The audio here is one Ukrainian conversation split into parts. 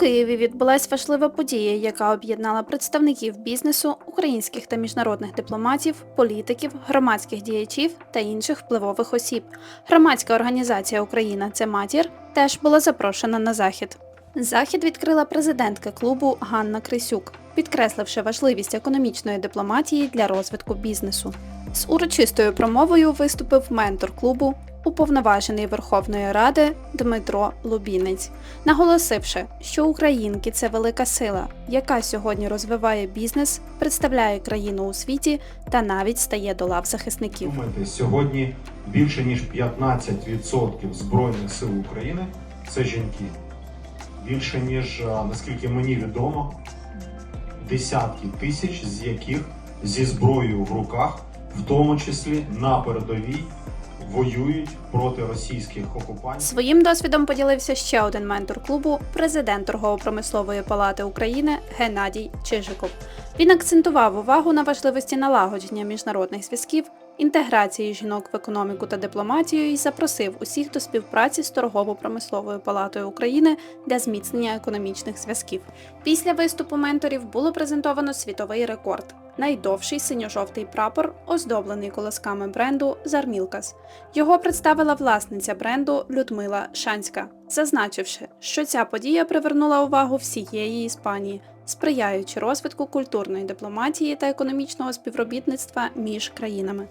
Києві відбулась важлива подія, яка об'єднала представників бізнесу, українських та міжнародних дипломатів, політиків, громадських діячів та інших впливових осіб. Громадська організація Україна це матір теж була запрошена на захід. Захід відкрила президентка клубу Ганна Крисюк, підкресливши важливість економічної дипломатії для розвитку бізнесу. З урочистою промовою виступив ментор клубу, уповноважений Верховної Ради Дмитро Лубінець, наголосивши, що українки це велика сила, яка сьогодні розвиває бізнес, представляє країну у світі та навіть стає до лав захисників. Сьогодні більше ніж 15% Збройних сил України це жінки. Більше ніж, наскільки мені відомо, десятки тисяч з яких зі зброєю в руках, в тому числі на передовій, воюють проти російських окупантів. Своїм досвідом поділився ще один ментор клубу, президент торгово-промислової палати України Геннадій Чижиков. Він акцентував увагу на важливості налагодження міжнародних зв'язків, інтеграції жінок в економіку та дипломатію і запросив усіх до співпраці з торгово-промисловою палатою України для зміцнення економічних зв'язків. Після виступу менторів було презентовано світовий рекорд. Найдовший синьо-жовтий прапор, оздоблений колосками бренду Зармілкас. Його представила власниця бренду Людмила Шанська, зазначивши, що ця подія привернула увагу всієї Іспанії, сприяючи розвитку культурної дипломатії та економічного співробітництва між країнами.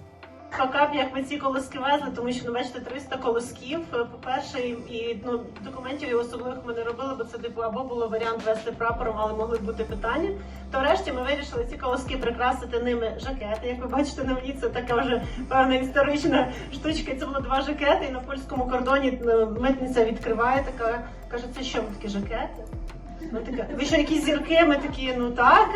Факап, як ви ці колоски везли, тому що ну бачите 300 колосків. е, По-перше, і, і ну документів і особливих ми не робили, бо це типу або було варіант вести прапором, але могли бути питання. То врешті ми вирішили ці колоски прикрасити ними жакети. Як ви бачите, на мені це така вже певна історична штучка. Це було два жакети, і на польському кордоні е, митниця відкриває така, каже, це що такі жакети? Ми така, ви що якісь зірки? Ми такі, ну так.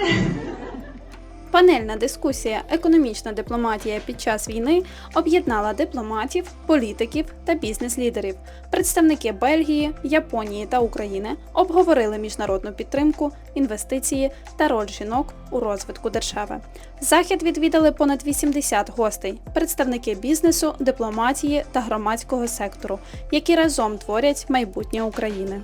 Панельна дискусія Економічна дипломатія під час війни об'єднала дипломатів, політиків та бізнес-лідерів. Представники Бельгії, Японії та України обговорили міжнародну підтримку, інвестиції та роль жінок у розвитку держави. Захід відвідали понад 80 гостей, представники бізнесу, дипломатії та громадського сектору, які разом творять майбутнє України.